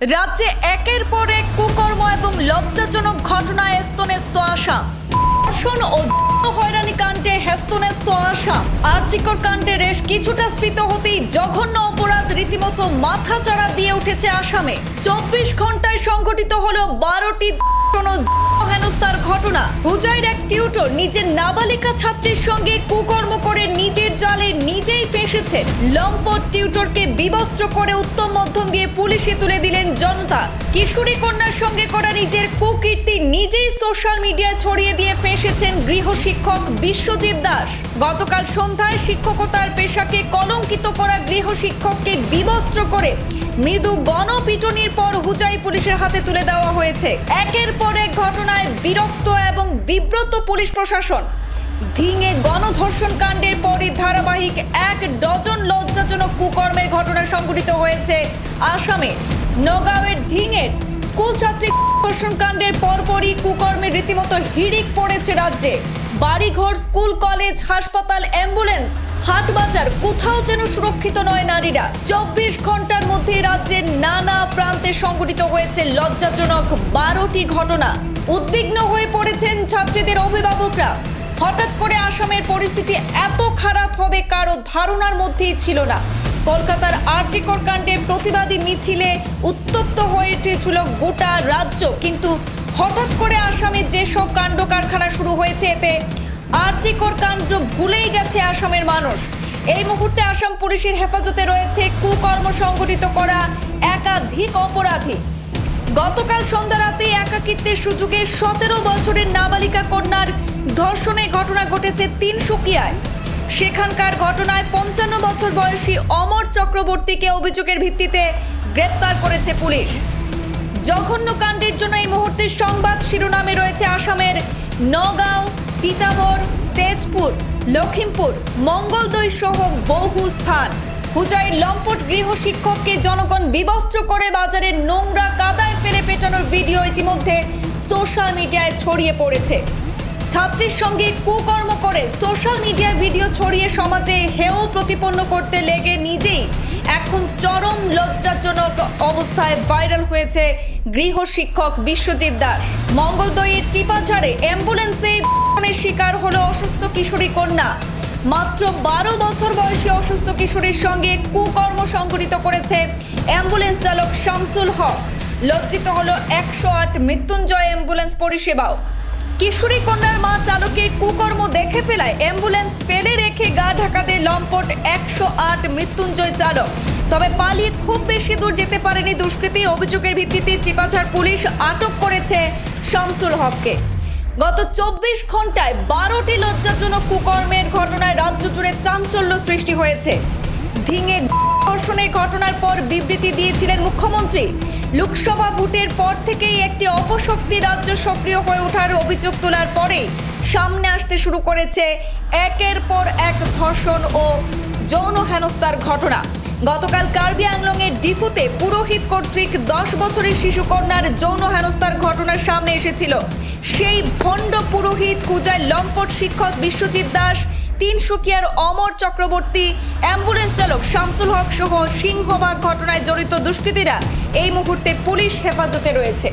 রাজ্যে একের পর এক কুকর্ম এবং লজ্জাজনক ঘটনায় স্তনেস্ত আসা ধর্ষণ ও হয়রানি কাণ্ডে হেস্তনেস্ত আশা। আর্চিকর কাণ্ডে রেশ কিছুটা স্ফীত হতেই জঘন্য অপরাধ রীতিমতো মাথাচাড়া দিয়ে উঠেছে আসামে। চব্বিশ ঘন্টায় সংঘটিত হলো বারোটি কোনো হেনস্থার ঘটনা। হুজাইর এক টিউটর নিজের নাবালিকা ছাত্রীর সঙ্গে কুকর্ম করে নিজের জালে নিজেই ফেসেছে। লম্পট টিউটরকে বিবস্ত্র করে উত্তম মধ্যম দিয়ে পুলিশে তুলে দিলেন জনতা। কিশোরী কন্যার সঙ্গে করা নিজের কুকীর্তি নিজেই সোশ্যাল মিডিয়ায় ছড়িয়ে দিয়ে ফেসেছেন গৃহ শিক্ষক বিশ্বজিৎ দাস। গতকাল সন্ধ্যায় শিক্ষকতার পেশাকে কলঙ্কিত করা গৃহ শিক্ষককে বিবস্ত্র করে মৃদু গণপিটনির পর হুজাই পুলিশের হাতে তুলে দেওয়া হয়েছে। একের পর এক ঘটনায় বিরক্ত এবং বিব্রত পুলিশ প্রশাসন। ধিঙে গণধর্ষণ কাণ্ডের পরই ধারাবাহিক এক ডজন লজ্জাজনক কুকর্মের ঘটনা সংঘটিত হয়েছে আসামে নগাঁওয়ের ধিঙের। স্কুল ছাত্রী ধর্ষণ কাণ্ডের পরপরই কুকর্মের রীতিমতো হিড়িক পড়েছে রাজ্যে। বাড়িঘর, স্কুল, কলেজ, হাসপাতাল, অ্যাম্বুলেন্স, হাট বাজার কোথাও যেন সুরক্ষিত নয় নারীরা। চব্বিশ ঘণ্টার মধ্যে রাজ্যের নানা প্রান্তে সংঘটিত হয়েছে লজ্জাজনক বারোটি ঘটনা। উদ্বিগ্ন হয়ে পড়েছেন ছাত্রীদের অভিভাবকরা। হঠাৎ করে আসামের পরিস্থিতি এত খারাপ হবে কারও ধারণার মধ্যেই ছিল না। কলকাতার আরজিকর কাণ্ডে প্রতিবাদী মিছিলে উত্তপ্ত হয়ে উঠেছিল গোটা রাজ্য। কিন্তু হঠাৎ করে আসামে যেসব কাণ্ড কারখানা শুরু হয়েছে, এতে আরজিকর কাণ্ড ভুলেই গেছে আসামের মানুষ। এই মুহূর্তে আসাম পুলিশের হেফাজতে রয়েছে কুকর্ম সংগঠিত করা একাধিক অপরাধী। গতকাল সন্ধ্যা রাতে একাকিত্বের সুযোগে সতেরো বছরের নাবালিকা কন্যার ধর্ষণের ঘটনা ঘটেছে তিনসুকিয়ায় সেখানকার ঘটনায় পঞ্চান্ন বছর বয়সী অমর চক্রবর্তীকে অভিযোগের ভিত্তিতে গ্রেপ্তার করেছে পুলিশ। জঘন্য কাণ্ডের জন্য এই মুহূর্তে সংবাদ শিরোনামে রয়েছে আসামের নগাঁও তিতাবর তেজপুর লখিমপুর মঙ্গলদৈ সহ বহু স্থান। হুজাইর লম্পট গৃহ শিক্ষককে জনগণ বিবস্ত্র করে বাজারে নোংরা কাদায় ফেলে পেটানোর ভিডিও ইতিমধ্যে সোশ্যাল মিডিয়ায় ছড়িয়ে পড়েছে। ছাত্রীর সঙ্গে কুকর্ম করে সোশ্যাল মিডিয়ায় ভিডিও ছড়িয়ে সমাজে হেয় প্রতিপন্ন করতে লেগে নিজেই এখন চরম লজ্জাজনক অবস্থায় ভাইরাল হয়েছে গৃহ শিক্ষক বিশ্বজিৎ দাস। মঙ্গলদইয়ের চিপাঝাড়ে অ্যাম্বুলেন্সে শিকার হলো অসুস্থ কিশোরী কন্যা। মাত্র বারো বছর বয়সী অসুস্থ কিশোরীর সঙ্গে কুকর্ম সংঘটিত করেছে অ্যাম্বুলেন্স চালক শামসুল হক। লজ্জিত হলো একশো আট মৃত্যুঞ্জয় অ্যাম্বুলেন্স পরিষেবাও। কিশোরী কন্যার মা চালকের কুকর্ম দেখে ফেলায় অ্যাম্বুলেন্স ফেলে রেখে গা ঢাকাতে লম্পট একশো আট মৃত্যুঞ্জয় চালক। তবে পালিয়ে খুব বেশি দূর যেতে পারেনি দুষ্কৃতী। অভিযোগের ভিত্তিতে চিপাচার পুলিশ আটক করেছে শামসুল হককে। গত চব্বিশ ঘন্টায় বারোটি লজ্জাজনক কুকর্মের ঘটনায় রাজ্য জুড়ে চাঞ্চল্য সৃষ্টি হয়েছে। ধিঙে ধর্ষণের ঘটনার পর বিবৃতি দিয়েছিলেন মুখ্যমন্ত্রী। লোকসভা ভোটের পর থেকেই একটি অপশক্তি রাজ্য সক্রিয় হয়ে ওঠার অভিযোগ তোলার পরে সামনে আসতে শুরু করেছে একের পর এক ধর্ষণ ও যৌন হেনস্থার ঘটনা। গতকাল কার্বি আংলংয়ের ডিফুতে পুরোহিত কর্তৃক দশ বছরের শিশুকন্যার যৌন হেনস্থার ঘটনা সামনে এসেছিল। সেই ভণ্ড পুরোহিত পূজায় লম্পট শিক্ষক বিশ্বজিৎ দাস তিনশুকিয়ার অমর চক্রবর্তী, অ্যাম্বুলেন্স চালক শামসুল হক সহ সিংহবাগ ঘটনায় জড়িত দুষ্কৃতীরা এই মুহূর্তে পুলিশ হেফাজতে রয়েছে।